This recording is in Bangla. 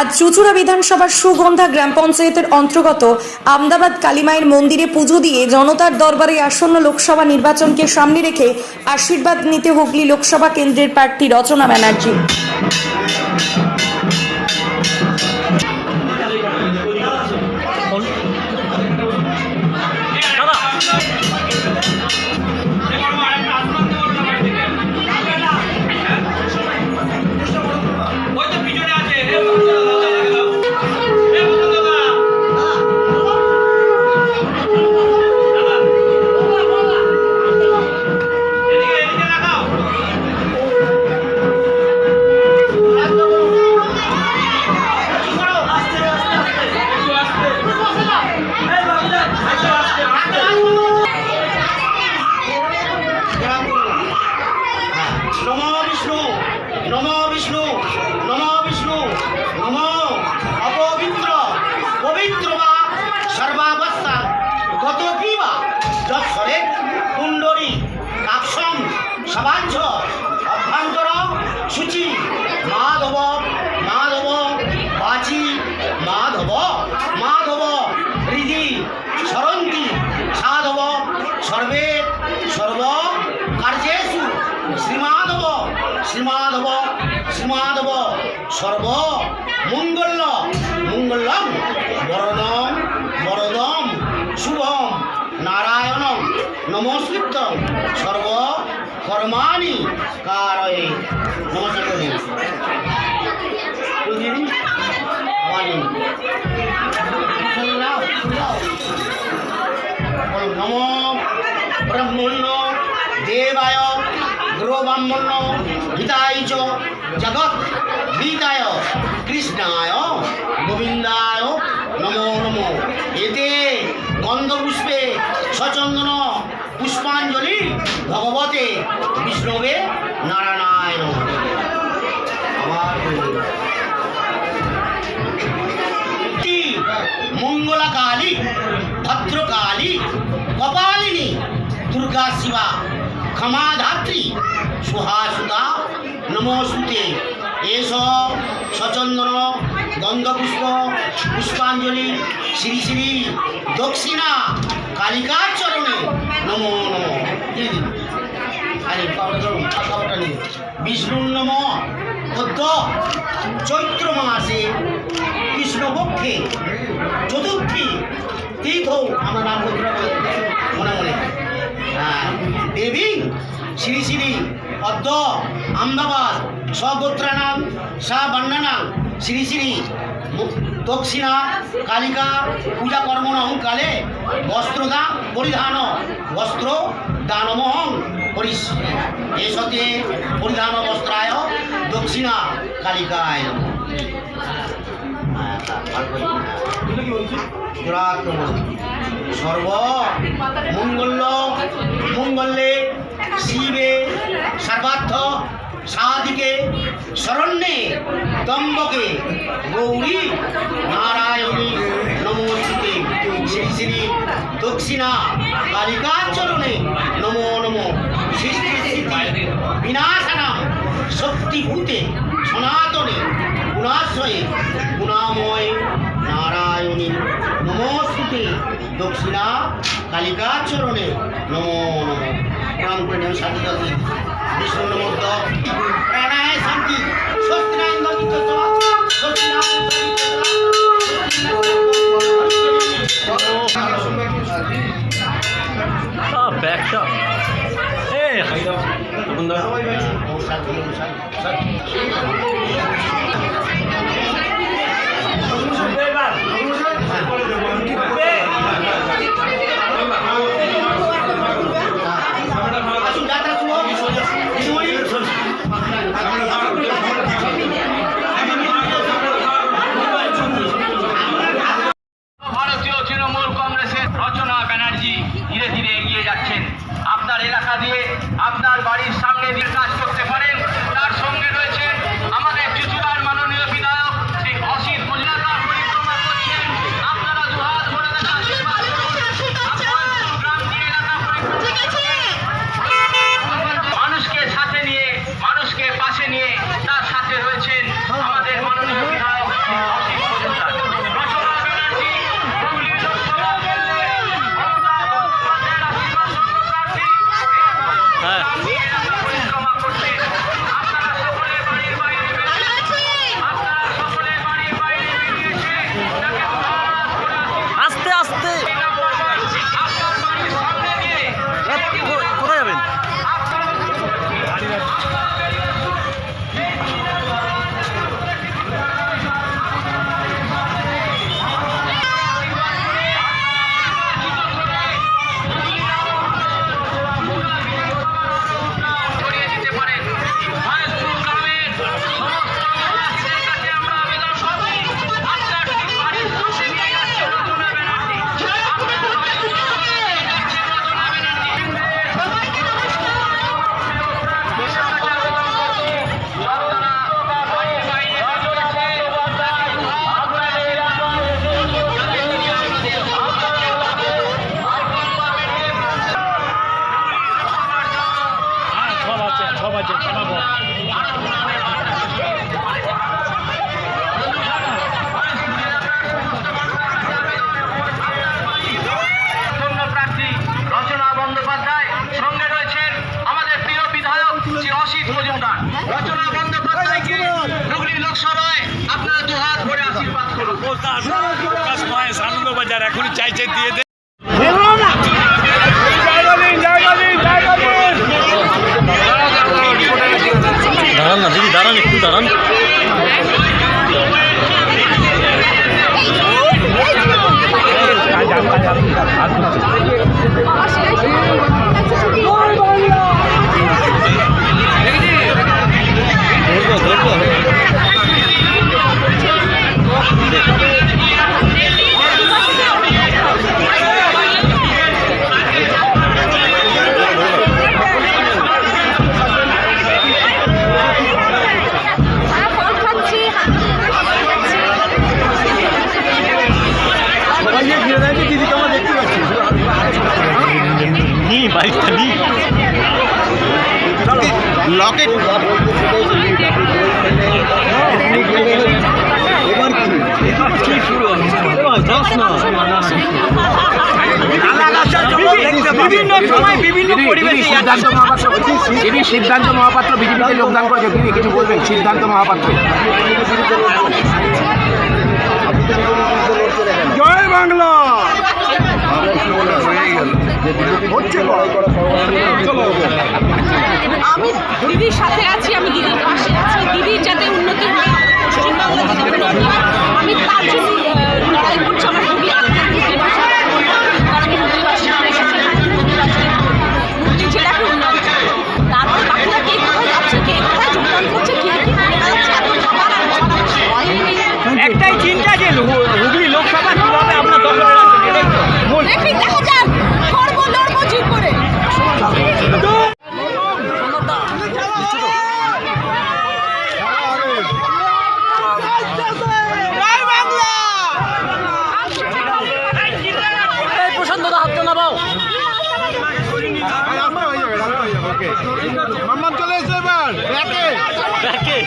আজ চুচুড়া বিধানসভার সুগন্ধা গ্রাম পঞ্চায়েতের অন্তর্গত আমদাবাদ কালীমায়ের মন্দিরে পুজো দিয়ে জনতার দরবারে আসন্ন লোকসভা নির্বাচনকে সামনে রেখে আশীর্বাদ নিতে হুগলি লোকসভা কেন্দ্রের প্রার্থী রচনা ব্যানার্জি। সর্ব মঙ্গল মঙ্গলম বরদম বরদম শুভম নারায়ণম নমস্কৃত সর্ব কর্মাণি কারয়ে। নমস্কার নমো ব্রহ্মণ্য দেবায় গ্রোব্রাহ্মণ্য হিতায় চ। জগৎ হিতায় কৃষ্ণায় গোবিন্দায় নমো নমো এতে গন্ধপুষ্পে সচন্দন পুষ্পাঞ্জলি ভগবতে বিষ্ণবে নারায়ণায় নমঃ। আবার বলি। একটি মঙ্গলা কালী ভদ্রকালী, কপালিনী, দুর্গা শিবা, ক্ষমাধাত্রী, সুহাসুতা নমস্তুতে এস সচন্দন গন্ধপুষ্প, পুষ্পাঞ্জলি, শ্রী শ্রী দক্ষিণা কালিকার চরণে। নমো নমো। দিয়ে। বিষ্ণুর নম চৈত্র মাসে কৃষ্ণপক্ষে চতুর্থী তীর্থ আমরা নাম মনে মনে। হ্যাঁ দেবী, শ্রী শ্রী পদ্ম আমদাবাদ স্বগোত্রানাম সা বর্ণনাম শ্রী শ্রী দক্ষিণা কালিকা, পূজা কর্মণ কালে বস্ত্রদান পরিধান, বস্ত্র দানমহং করিস এসতে পরিধান বস্ত্রায় দক্ষিণা কালিকায় সর্ব মঙ্গল মঙ্গলে শিবে সর্বার্থ সাধিকে, শরণ্যে দম্বকে, গৌরী নারায়ণী নমস্তুতে। শ্রী শ্রী দক্ষিণা কালিকাচরণে নমো নমো। সৃষ্টি স্থিতি বিনাশনাম শক্তিভূতে সনাতনে গুণাশ্রয়ে গুণাময় নারায়ণী নমস্তুতে। দক্ষিণা কালিকাচরণে নমো নমো। প্রণাম করে নেন সাথে দাদি বিষ্ণু নমোদ প্রাণায় শান্তি মিত্র সবাইকে জানাব। অসিত মজুমদার। রচনা বন্দ্যোপাধ্যায়কে হুগলি লোকসভায় আপনারা দুহাত ভরে আশীর্বাদ করুন। আনন্দ বাজার এখনই চাইছে দিয়ে দে। না দিদি দাঁড়ান একটু দাঁড়ান ধরবো ধরবো সিদ্ধান্ত মহাপাত্র বিজেপিতে যোগদান করেছে তিনি কিছু বলবেন সিদ্ধান্ত মহাপাত্র জয় বাংলা আমি দিদির সাথে আছি আমি দিদির পাশে আছি দিদির যাতে উন্নতি হয় মাম্মান চলে এসে এবার। ব্যাকে। ব্যাকে।